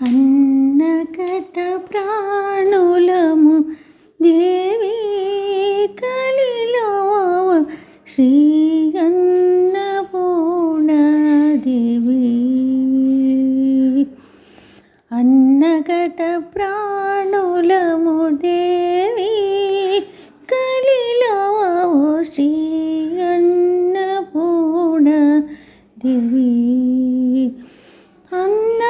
అన్నగత ప్రాణులము దేవి కలిలో శ్రీ అన్నపూర్ణాదేవి అన్నగత ప్రాణులము దేవి కలిలో శ్రీ అన్నపూర్ణ దేవి అన్న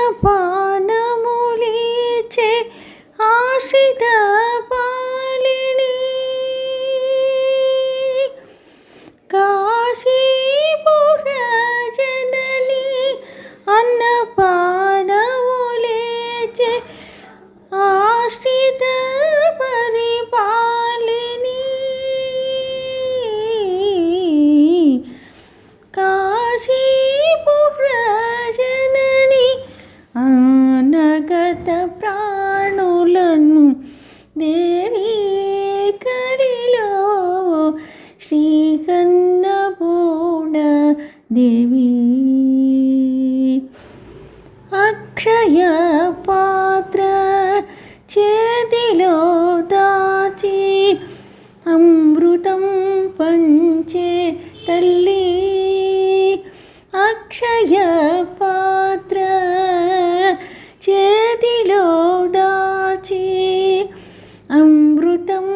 శ్రీకన్నపూడ దేవి. అక్షయ పాత్ర చేతిలో దాచి అమృతం పంచే తల్లి. అక్షయ పాత్ర చేతిలో దాచి అమృతం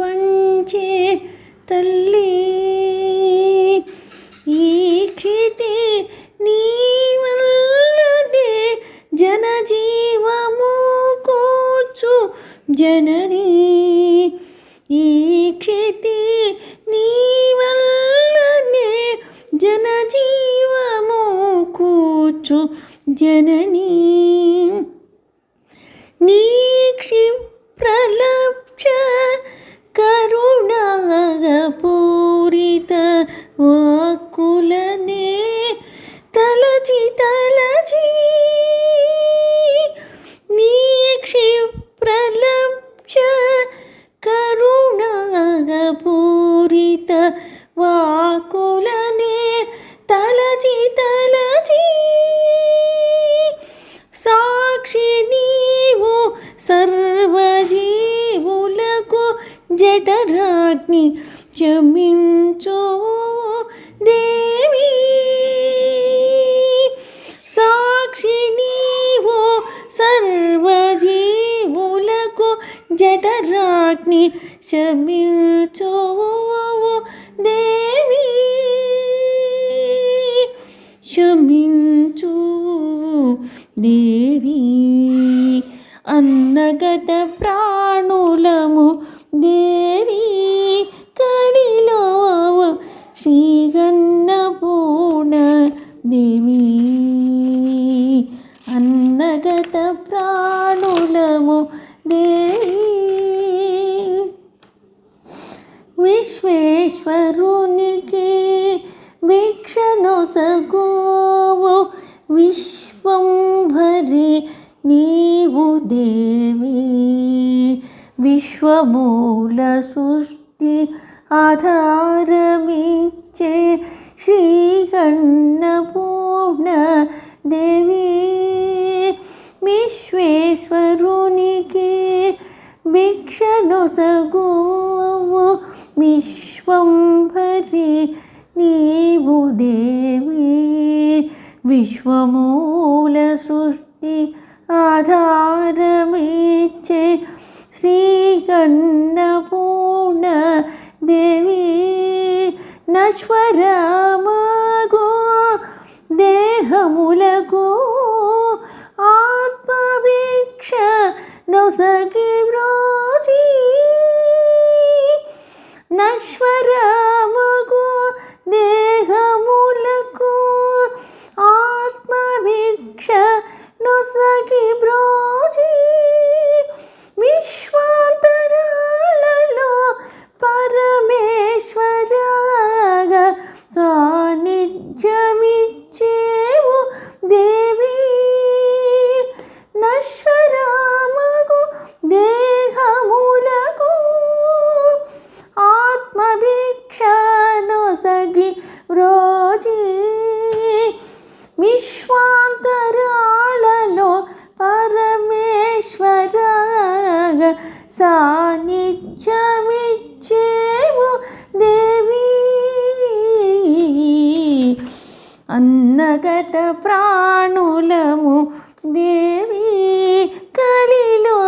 పంచే తల్లి. క్షితి నీ వల్లనే జనజీవము కోచు జనని. ఈ క్షితి నీ వల్లనే జనజీవము కూచు జననీ. కరుణాపూరిత వాకులనే తలచి తలచి. సాక్షి నీవు సర్వజీవులకు జఠరాగ్ని క్షమించో జఠరాగ్ని క్షమించు దేవి క్షమించు దేవి అన్నగత ప్రాణులము దేవి కడిలో శ్రీగన్నపూర్ణ దేవి అన్నగత ప్రాణులము విశ్వంభరి నీవు దేవి. విశ్వమూల సృష్టి ఆధారమిచ్చే శ్రీకన్నపూర్ణ దేవి. విశ్వేశ్వరునికి భిక్షను సగు విశ్వమూల సృష్టి ఆధారమిచ్చే శ్రీకన్నపూర్ణ దేవి నశ్వరమగో దేహములకు ఆత్మవీక్ష నొసగి పొసగి వ్రోజీ విశ్వాంతరాళలో పరమేశ్వరగా సాన్నిధ్యమిచ్చేవు దేవి. అన్నగత ప్రాణులము దేవి. కలిలో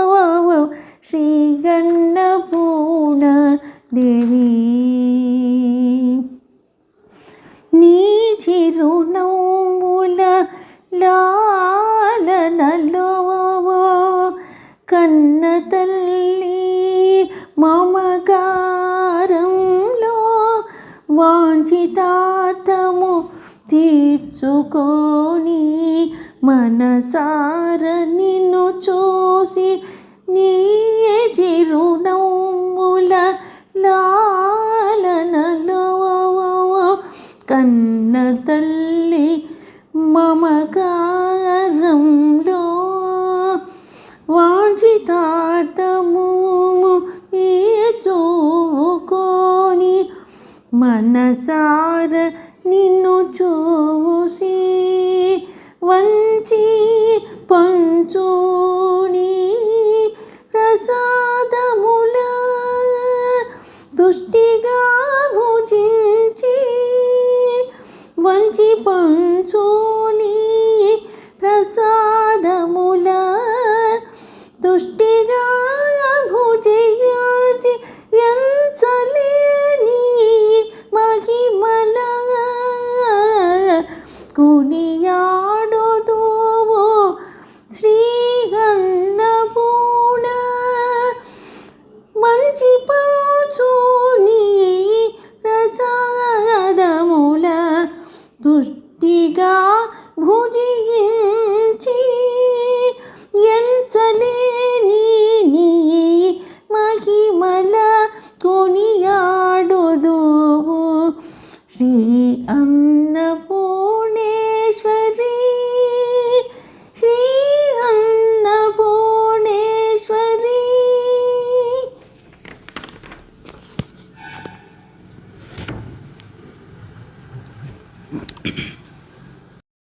శ్రీగన్నపూర్ణ దేవి. చిరునవ్వుల లాలనలో కన్న తల్లి మమగారంలో వాంఛితాతము తీర్చుకొని మనసార నిన్ను చూసి నీ చిరునవ్వు మనసార నిన్ను చూసి వంచి పంచో